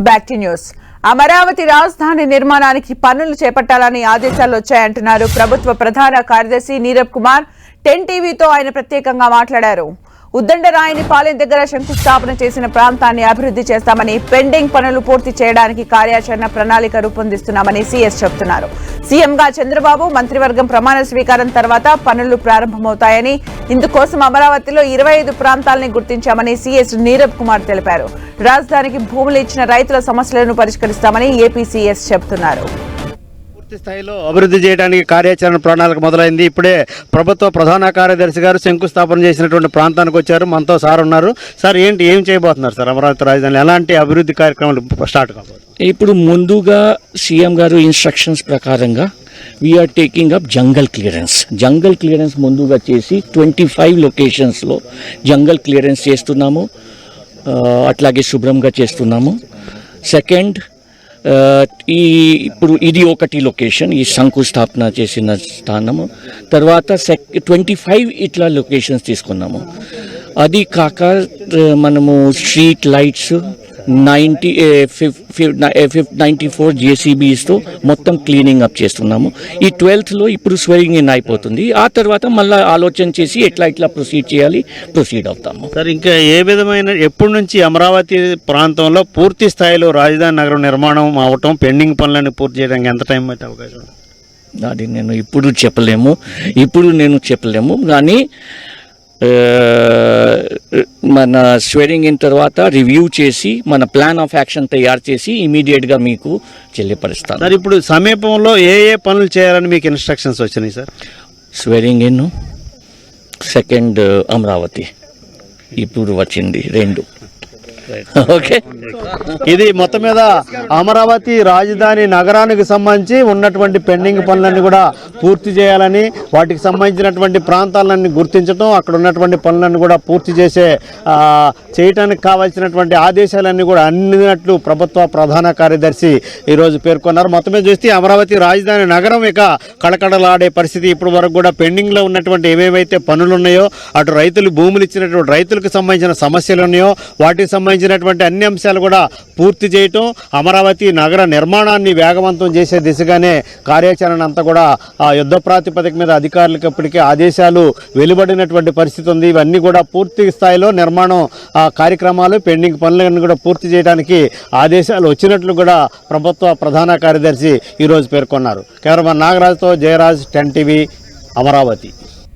Back to news. Amaravati రాజధాని నిర్మాణానికి పనులు చేపట్టాలని ఆదేశాలు వచ్చాయంటున్నారు ప్రభుత్వ ప్రధాన కార్యదర్శి నీరబ్ కుమార్. టెన్ టీవీతో ఆయన ప్రత్యేకంగా మాట్లాడారు. ఉద్దండరాయిని పాలెం దగ్గర శంకుస్థాపన చేసిన ప్రాంతాన్ని అభివృద్ధి చేస్తామని పెండింగ్ పనులు పూర్తి చేయడానికి కార్యాచరణ ప్రణాళిక రూపొందిస్తున్నామని సీఎస్ చెబుతున్నారు సీఎంగా చంద్రబాబు మంత్రివర్గం ప్రమాణ స్వీకారం తర్వాత పనులు ప్రారంభమవుతాయని ఇందుకోసం అమరావతిలో ఇరవై ఐదు ప్రాంతాలని గుర్తించామని సీఎస్ నీరబ్ కుమార్ తెలిపారు. రాజధానికి భూములు ఇచ్చిన రైతుల సమస్యలను పరిష్కరిస్తామని ఏపీ సీఎస్ చెబుతున్నారు పూర్తి స్థాయిలో అభివృద్ధి చేయడానికి కార్యాచరణ ప్రణాళిక మొదలైంది. ఇప్పుడే ప్రభుత్వ ప్రధాన కార్యదర్శి గారు శంకుస్థాపన చేసినటువంటి ప్రాంతానికి వచ్చారు. మనతో సార్ ఉన్నారు. సార్ ఏంటి ఏం చేయబోతున్నారు సార్ అమరావతి రాజధాని ఎలాంటి అభివృద్ధి కార్యక్రమాలు స్టార్ట్ కాబోతుంది ఇప్పుడు ముందుగా సీఎం గారు ఇన్స్ట్రక్షన్స్ ప్రకారంగా we are taking up jungle clearance jungle clearance ముందుగా చేసి ట్వంటీ ఫైవ్ లొకేషన్స్లో జంగల్ క్లియరెన్స్ చేస్తున్నాము. అట్లాగే శుభ్రంగా చేస్తున్నాము. సెకండ్ ఈ ఇప్పుడు ఇది ఒకటి లొకేషన్ ఈ శంకుస్థాపన చేసిన స్థానము. తర్వాత సెక్ ట్వంటీ ఫైవ్ ఇట్లా లొకేషన్స్ తీసుకున్నాము. అది కాక మనము street lights ninety ninety four జేసీబీస్తో మొత్తం క్లీనింగ్ అప్ చేస్తున్నాము. ఈ ట్వెల్త్లో ఇప్పుడు స్వెరింగ్ ఇన్ అయిపోతుంది. ఆ తర్వాత మళ్ళీ ఆలోచన చేసి ఎట్లా ఇట్లా ప్రొసీడ్ చేయాలి ప్రొసీడ్ అవుతాము. సార్ ఇంకా ఏ విధమైన ఎప్పటి నుంచి అమరావతి ప్రాంతంలో పూర్తి స్థాయిలో రాజధాని నగరం నిర్మాణం అవటం పెండింగ్ పనులను పూర్తి చేయడానికి ఎంత టైం అయితే అవకాశం? అది నేను ఇప్పుడు చెప్పలేము. ఇప్పుడు నేను చెప్పలేము. కానీ మన స్వేరింగ్ ఇన్ తర్వాత రివ్యూ చేసి మన ప్లాన్ ఆఫ్ యాక్షన్ తయారు చేసి ఇమీడియట్గా మీకు చెల్లిపరుస్తాను సార్ ఇప్పుడు సమీపంలో ఏ ఏ పనులు చేయాలని మీకు ఇన్స్ట్రక్షన్స్ వచ్చినాయి sir? Swearing in second Amaravati. ఇప్పుడు వచ్చింది రెండు. ఓకే ఇది మొత్తం మీద అమరావతి రాజధాని నగరానికి సంబంధించి ఉన్నటువంటి పెండింగ్ పనులన్నీ కూడా పూర్తి చేయాలని వాటికి సంబంధించినటువంటి ప్రాంతాలన్నీ గుర్తించడం అక్కడ ఉన్నటువంటి పనులన్నీ కూడా పూర్తి చేసే చేయటానికి కావాల్సినటువంటి ఆదేశాలన్నీ కూడా అందినట్లు ప్రభుత్వ ప్రధాన కార్యదర్శి ఈరోజు పేర్కొన్నారు. మొత్తం మీద చూస్తే అమరావతి రాజధాని నగరం ఇక కళకళలాడే పరిస్థితి ఇప్పటి వరకు కూడా పెండింగ్లో ఉన్నటువంటి ఏమేమైతే పనులు ఉన్నాయో అటు రైతులు భూములు ఇచ్చినటువంటి రైతులకు సంబంధించిన సమస్యలు ఉన్నాయో వాటికి సంబంధించినటువంటి అన్ని అంశాలు కూడా పూర్తి చేయటం అమరావతి నగర నిర్మాణాన్ని వేగవంతం చేసే దిశగానే కార్యాచరణ అంతా కూడా ఆ యుద్ధ ప్రాతిపదిక మీద అధికారులకు ఇప్పటికే ఆదేశాలు వెలువడినటువంటి పరిస్థితి ఉంది. ఇవన్నీ కూడా పూర్తి స్థాయిలో నిర్మాణం ఆ కార్యక్రమాలు పెండింగ్ పనులన్నీ కూడా పూర్తి చేయడానికి ఆదేశాలు వచ్చినట్లు కూడా ప్రభుత్వ ప్రధాన కార్యదర్శి ఈరోజు పేర్కొన్నారు. కేవలం నాగరాజుతో జయరాజ్ టెన్ టీవీ అమరావతి.